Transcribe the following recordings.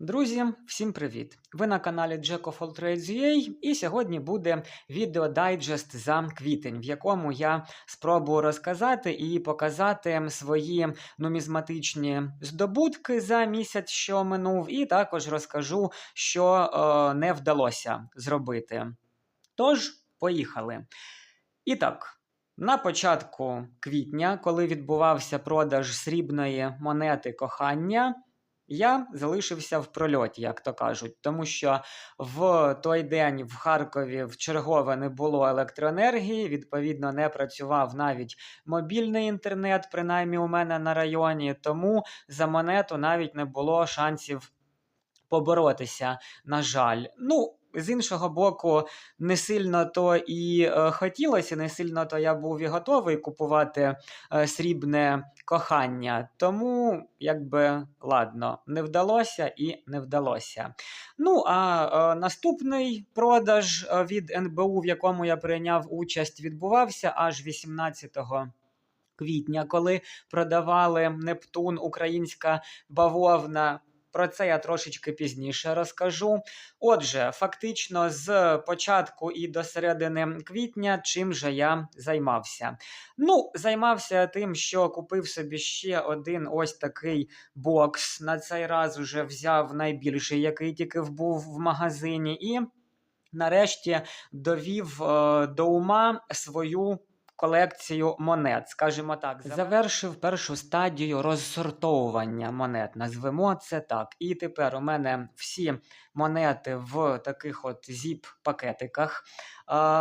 Друзі, всім привіт! Ви на каналі Jack of All Trades UA, і сьогодні буде відео дайджест за квітень, в якому я спробую розказати і показати свої нумізматичні здобутки за місяць, що минув, і також розкажу, що е, не вдалося зробити. Тож, поїхали. І так. На початку квітня, коли відбувався продаж срібної монети кохання, я залишився в прольоті, як то кажуть, тому що в той день в Харкові в чергове не було електроенергії, відповідно, не працював навіть мобільний інтернет, принаймні у мене на районі, тому за монету навіть не було шансів поборотися. На жаль, ну. З іншого боку, не сильно то і е, хотілося, не сильно то я був і готовий купувати е, срібне кохання. Тому, якби ладно, не вдалося і не вдалося. Ну, а е, наступний продаж е, від НБУ, в якому я прийняв участь, відбувався аж 18 квітня, коли продавали Нептун, українська бавовна. Про це я трошечки пізніше розкажу. Отже, фактично, з початку і до середини квітня, чим же я займався? Ну, займався тим, що купив собі ще один ось такий бокс. На цей раз уже взяв найбільший, який тільки був в магазині, і нарешті довів е, до ума свою колекцію монет, скажімо так, завершив першу стадію розсортовування монет, назвемо це так. І тепер у мене всі монети в таких от зіп-пакетиках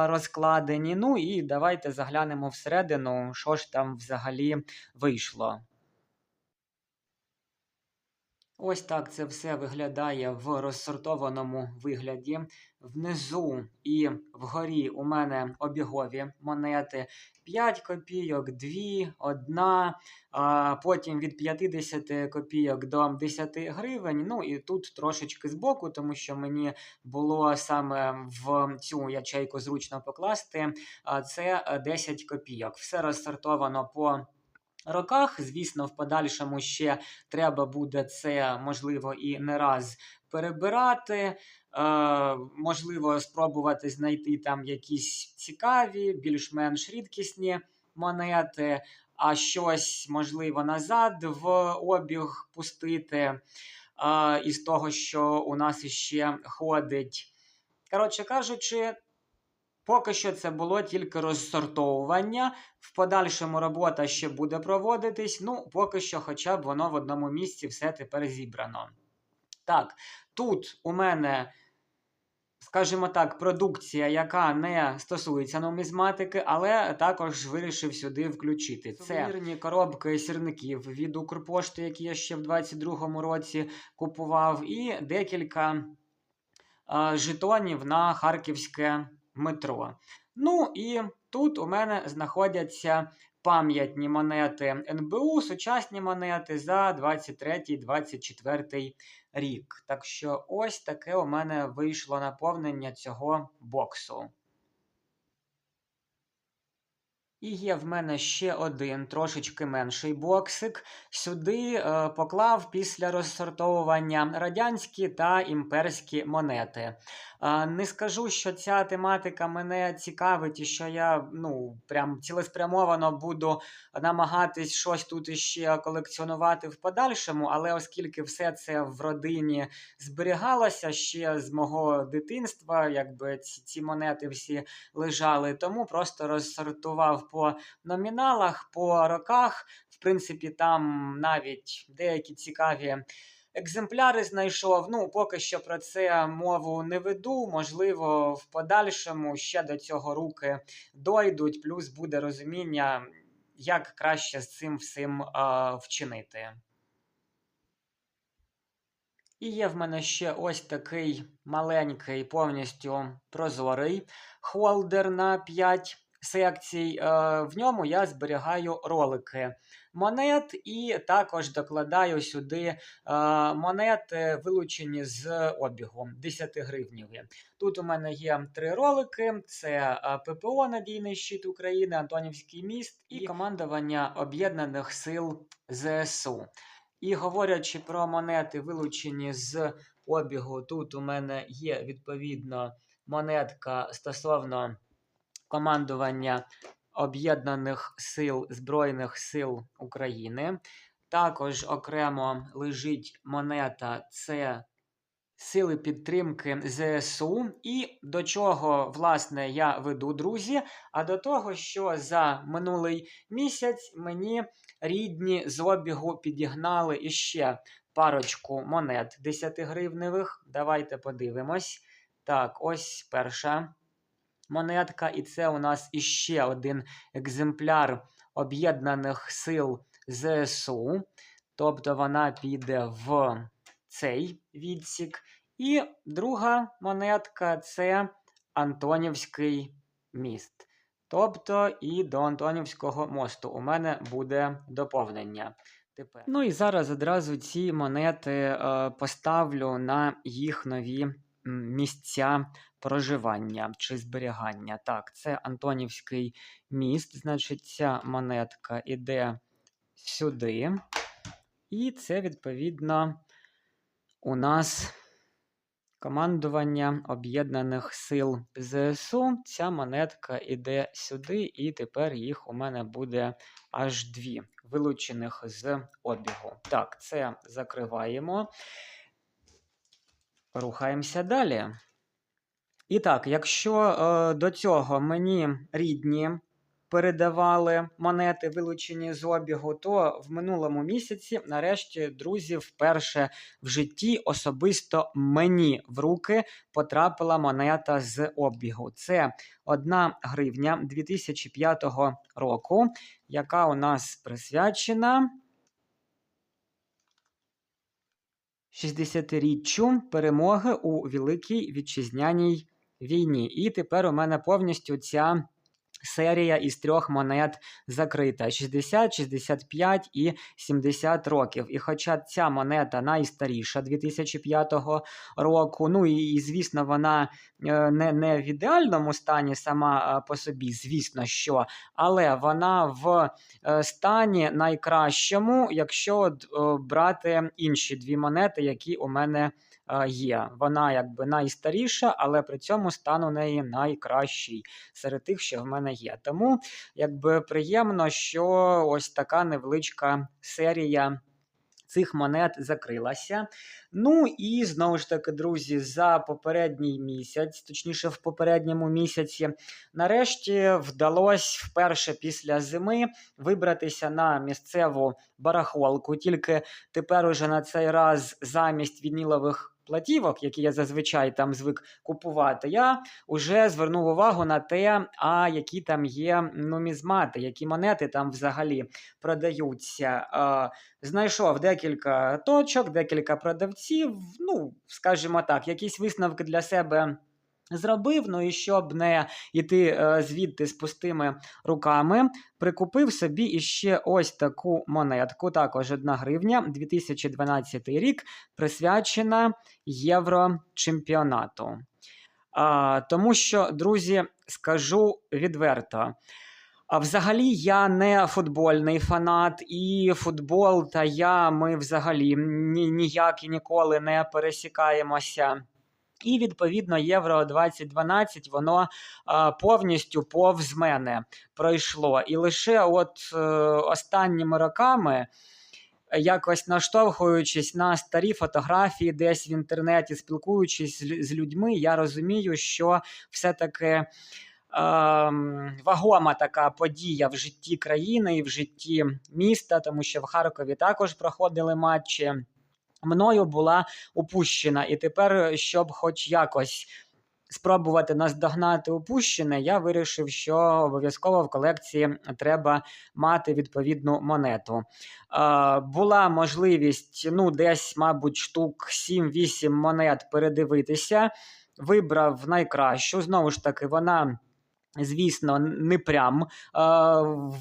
розкладені. Ну і давайте заглянемо всередину, що ж там взагалі вийшло. Ось так це все виглядає в розсортованому вигляді. Внизу і вгорі у мене обігові монети 5 копійок, 2, 1, а потім від 50 копійок до 10 гривень. Ну і тут трошечки збоку, тому що мені було саме в цю ячейку зручно покласти. Це 10 копійок. Все розсортовано по роках. Звісно, в подальшому ще треба буде це можливо і не раз перебирати. Е, можливо, спробувати знайти там якісь цікаві, більш-менш рідкісні монети, а щось можливо назад в обіг пустити. Е, із того, що у нас іще ходить. Коротше кажучи, Поки що це було тільки розсортовування. В подальшому робота ще буде проводитись. Ну, поки що, хоча б воно в одному місці все тепер зібрано. Так, тут у мене, скажімо так, продукція, яка не стосується нумізматики, але також вирішив сюди включити. Це вірні коробки сірників від Укрпошти, які я ще в 2022 році купував, і декілька а, жетонів на харківське метро. Ну і тут у мене знаходяться пам'ятні монети НБУ, сучасні монети за 23-24 рік. Так що ось таке у мене вийшло наповнення цього боксу. І є в мене ще один трошечки менший боксик. Сюди е, поклав після розсортовування радянські та імперські монети. Е, не скажу, що ця тематика мене цікавить і що я ну, прям цілеспрямовано буду намагатись щось тут іще колекціонувати в подальшому, але оскільки все це в родині зберігалося ще з мого дитинства, якби ці, ці монети всі лежали, тому просто розсортував по номіналах, по роках. В принципі, там навіть деякі цікаві. Екземпляри знайшов. Ну, поки що про це мову не веду. Можливо, в подальшому ще до цього руки дойдуть, плюс буде розуміння, як краще з цим всім а, вчинити. І є в мене ще ось такий маленький, повністю прозорий холдер на 5 секцій. Е, в ньому я зберігаю ролики монет і також докладаю сюди е, монети, вилучені з обігу 10 гривніві. Тут у мене є три ролики: це е, ППО Надійний щит України, Антонівський міст і командування Об'єднаних сил ЗСУ. І говорячи про монети, вилучені з обігу, тут у мене є відповідно монетка стосовно командування Об'єднаних сил Збройних сил України. Також окремо лежить монета це Сили підтримки ЗСУ. І до чого, власне, я веду, друзі? А до того, що за минулий місяць мені рідні з обігу підігнали іще парочку монет 10 гривневих. Давайте подивимось. Так, ось перша монетка, і це у нас іще один екземпляр Об'єднаних сил ЗСУ. Тобто вона піде в цей відсік. І друга монетка це Антонівський міст. Тобто і до Антонівського мосту у мене буде доповнення. Тепер. Ну і зараз одразу ці монети е, поставлю на їх нові місця проживання чи зберігання. Так, це Антонівський міст, значить, ця монетка іде сюди. І це, відповідно, у нас командування Об'єднаних сил ЗСУ. Ця монетка іде сюди, і тепер їх у мене буде аж дві, вилучених з обігу. Так, це закриваємо. Рухаємося далі. І так, якщо е, до цього мені рідні передавали монети, вилучені з обігу, то в минулому місяці, нарешті, друзі, вперше в житті особисто мені в руки потрапила монета з обігу. Це 1 гривня 2005 року, яка у нас присвячена 60-річчю перемоги у Великій Вітчизняній війні. І тепер у мене повністю ця серія із трьох монет закрита: 60, 65 і 70 років. І хоча ця монета найстаріша 2005 року, ну і, звісно, вона е, не, не в ідеальному стані сама е, по собі, звісно, що, але вона в е, стані найкращому, якщо брати інші дві монети, які у мене є. Вона якби найстаріша, але при цьому стан у неї найкращий серед тих, що в мене є. Тому якби приємно, що ось така невеличка серія. Цих монет закрилася. Ну і знову ж таки, друзі, за попередній місяць, точніше, в попередньому місяці, нарешті вдалося вперше після зими вибратися на місцеву барахолку. Тільки тепер уже на цей раз замість вінілових платівок, які я зазвичай там звик купувати, я вже звернув увагу на те, а які там є нумізмати, які монети там взагалі продаються. Знайшов декілька точок, декілька продавців. Ну, скажімо так, якісь висновки для себе. Зробив, ну і щоб не йти е, звідти з пустими руками, прикупив собі іще ось таку монетку, також 1 гривня, 2012 рік, присвячена Єврочемпіонату. А, Тому що, друзі, скажу відверто. А взагалі я не футбольний фанат, і футбол та я ми взагалі ні, ніяк і ніколи не пересікаємося. І, відповідно, Євро 2012 воно а, повністю повз мене пройшло. І лише от е, останніми роками, якось наштовхуючись на старі фотографії, десь в інтернеті, спілкуючись з, людьми, я розумію, що все-таки. Ем, вагома така подія в житті країни і в житті міста, тому що в Харкові також проходили матчі. Мною була упущена. І тепер, щоб хоч якось спробувати наздогнати упущене, я вирішив, що обов'язково в колекції треба мати відповідну монету. Е, була можливість ну, десь, мабуть, штук 7-8 монет передивитися. Вибрав найкращу. Знову ж таки, вона. Звісно, не прям е,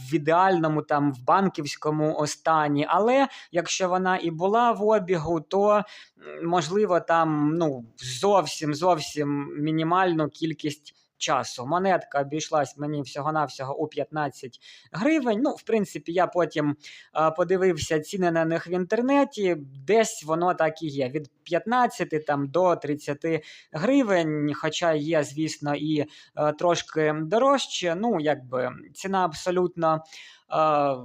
в ідеальному там в банківському стані, але якщо вона і була в обігу, то можливо там ну зовсім зовсім мінімальну кількість часу. Монетка обійшлась мені всього-навсього у 15 гривень. Ну, в принципі, я потім е, подивився ціни на них в інтернеті. Десь воно так і є. Від 15 там, до 30 гривень. Хоча є, звісно, і е, трошки дорожче. Ну, якби ціна абсолютно. е,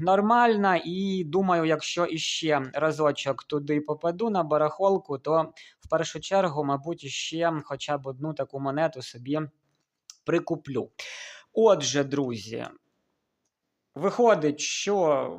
Нормальна, і думаю, якщо іще разочок туди попаду на барахолку, то в першу чергу, мабуть, іще хоча б одну таку монету собі прикуплю. Отже, друзі, виходить, що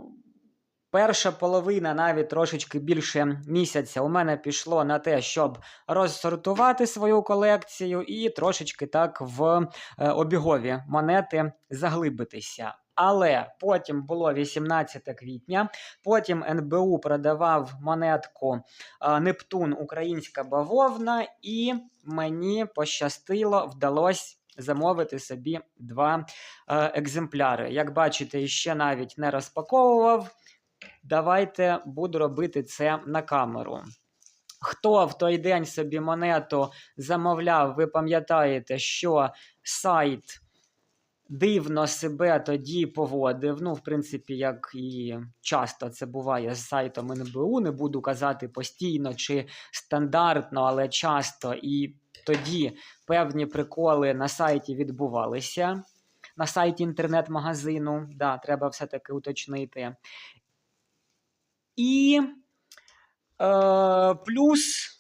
перша половина, навіть трошечки більше місяця, у мене пішло на те, щоб розсортувати свою колекцію і трошечки так в е, обігові монети заглибитися. Але потім було 18 квітня, потім НБУ продавав монетку е, Нептун Українська бавовна, і мені пощастило, вдалося замовити собі два е, екземпляри. Як бачите, ще навіть не розпаковував. Давайте буду робити це на камеру. Хто в той день собі монету замовляв, ви пам'ятаєте, що сайт дивно себе тоді поводив. Ну, в принципі, як і часто це буває з сайтом НБУ, не буду казати постійно чи стандартно, але часто. І тоді певні приколи на сайті відбувалися. На сайті інтернет-магазину, да, треба все-таки уточнити. І е, плюс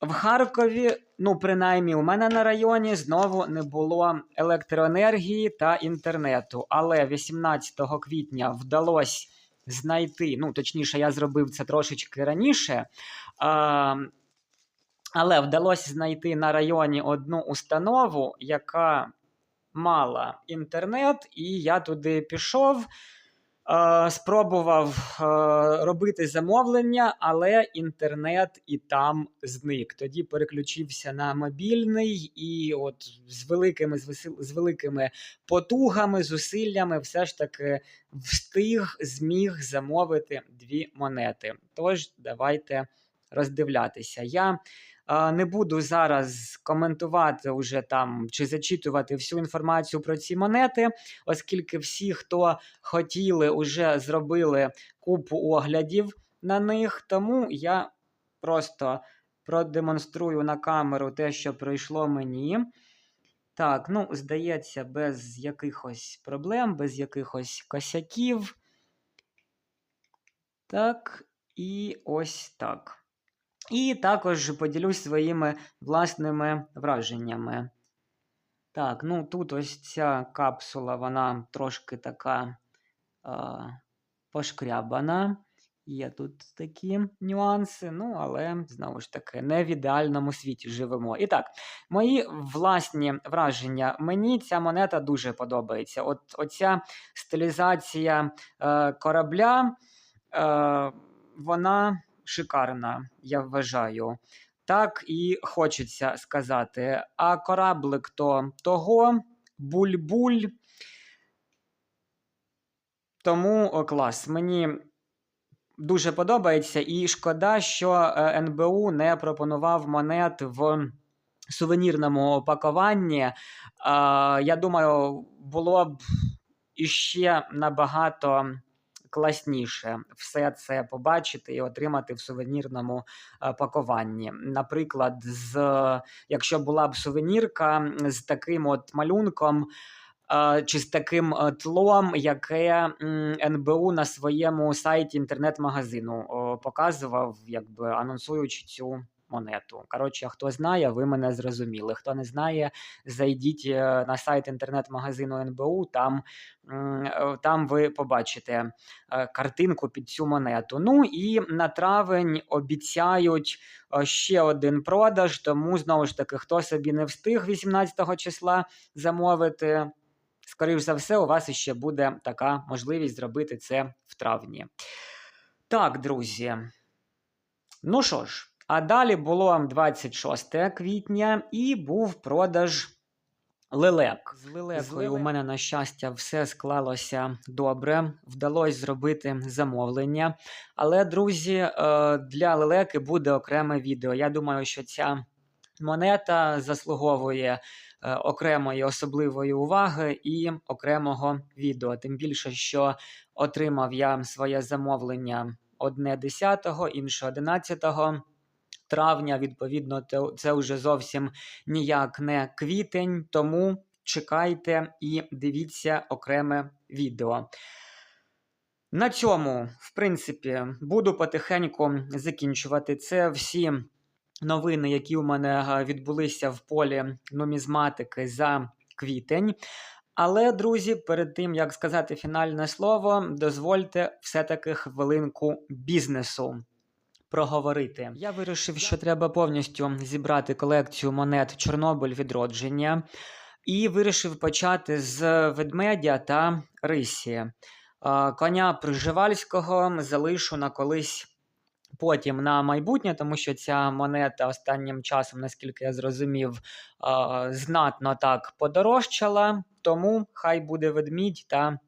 в Харкові, ну, принаймні, у мене на районі знову не було електроенергії та інтернету. Але 18 квітня вдалося знайти, ну, точніше, я зробив це трошечки раніше. Е, але вдалося знайти на районі одну установу, яка мала інтернет, і я туди пішов. Е, спробував е, робити замовлення, але інтернет і там зник. Тоді переключився на мобільний, і от з великими з, великими потугами, зусиллями, все ж таки встиг, зміг замовити дві монети. Тож, давайте роздивлятися. Я не буду зараз коментувати уже там чи зачитувати всю інформацію про ці монети, оскільки всі, хто хотіли, уже зробили купу оглядів на них. Тому я просто продемонструю на камеру те, що пройшло мені. Так, ну, здається, без якихось проблем, без якихось косяків. Так, і ось так. І також поділюсь своїми власними враженнями. Так, ну тут ось ця капсула, вона трошки така а, пошкрябана. Є тут такі нюанси, ну, але знову ж таки, не в ідеальному світі живемо. І так, мої власні враження. Мені ця монета дуже подобається. От Оця стилізація е, корабля, е, вона шикарна, я вважаю. Так і хочеться сказати. А кораблик то того, буль-буль. Тому клас. Мені дуже подобається, і шкода, що е, НБУ не пропонував монет в сувенірному опакуванні. Я думаю, було б іще набагато класніше все це побачити і отримати в сувенірному е, пакуванні. Наприклад, з якщо була б сувенірка з таким от малюнком. Е, чи з таким е, тлом, яке НБУ на своєму сайті інтернет-магазину показував, якби анонсуючи цю монету. Коротше, хто знає, ви мене зрозуміли. Хто не знає, зайдіть е, на сайт інтернет-магазину НБУ, там е, там ви побачите е, картинку під цю монету. Ну і на травень обіцяють ще один продаж, тому знову ж таки, хто собі не встиг 18 числа замовити. Скоріше за все, у вас іще буде така можливість зробити це в травні. Так, друзі. Ну що ж, а далі було 26 квітня і був продаж лелек. З лелекою у мене, на щастя, все склалося добре. Вдалося зробити замовлення. Але, друзі, е, для лелеки буде окреме відео. Я думаю, що ця монета заслуговує е, окремої особливої уваги і окремого відео. Тим більше, що отримав я своє замовлення одне 10, інше 11 травня. Відповідно, це вже зовсім ніяк не квітень, тому чекайте і дивіться окреме відео. На цьому, в принципі, буду потихеньку закінчувати. Це всі новини, які у мене е, відбулися в полі нумізматики за квітень. Але, друзі, перед тим як сказати фінальне слово, дозвольте все-таки хвилинку бізнесу проговорити. Я вирішив, що треба повністю зібрати колекцію монет Чорнобиль відродження, і вирішив почати з ведмедя та рисі. Коня Приживальського залишу на колись потім на майбутнє, тому що ця монета останнім часом, наскільки я зрозумів, знатно так подорожчала. Тому хай буде ведмідь та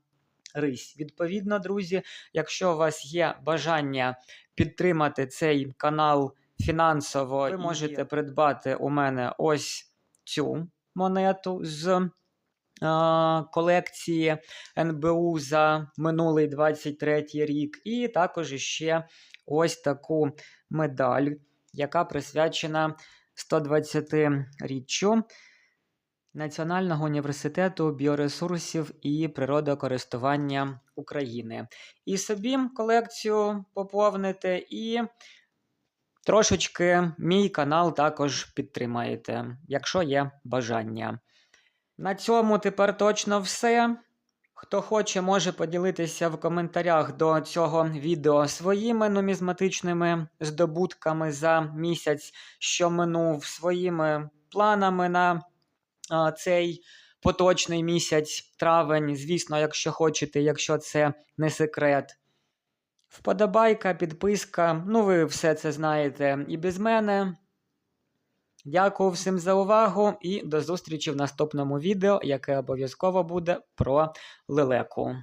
рись. Відповідно, друзі, якщо у вас є бажання підтримати цей канал фінансово, ви можете придбати у мене ось цю монету з колекції НБУ за минулий 23 рік, і також ще ось таку медаль, яка присвячена 120-річчю Національного університету біоресурсів і природокористування України. І собі колекцію поповнити, і трошечки мій канал також підтримаєте, якщо є бажання. На цьому тепер точно все. Хто хоче, може поділитися в коментарях до цього відео своїми нумізматичними здобутками за місяць, що минув, своїми планами на цей поточний місяць, травень. Звісно, якщо хочете, якщо це не секрет. Вподобайка, підписка. Ну, ви все це знаєте і без мене. Дякую всім за увагу і до зустрічі в наступному відео, яке обов'язково буде про лелеку.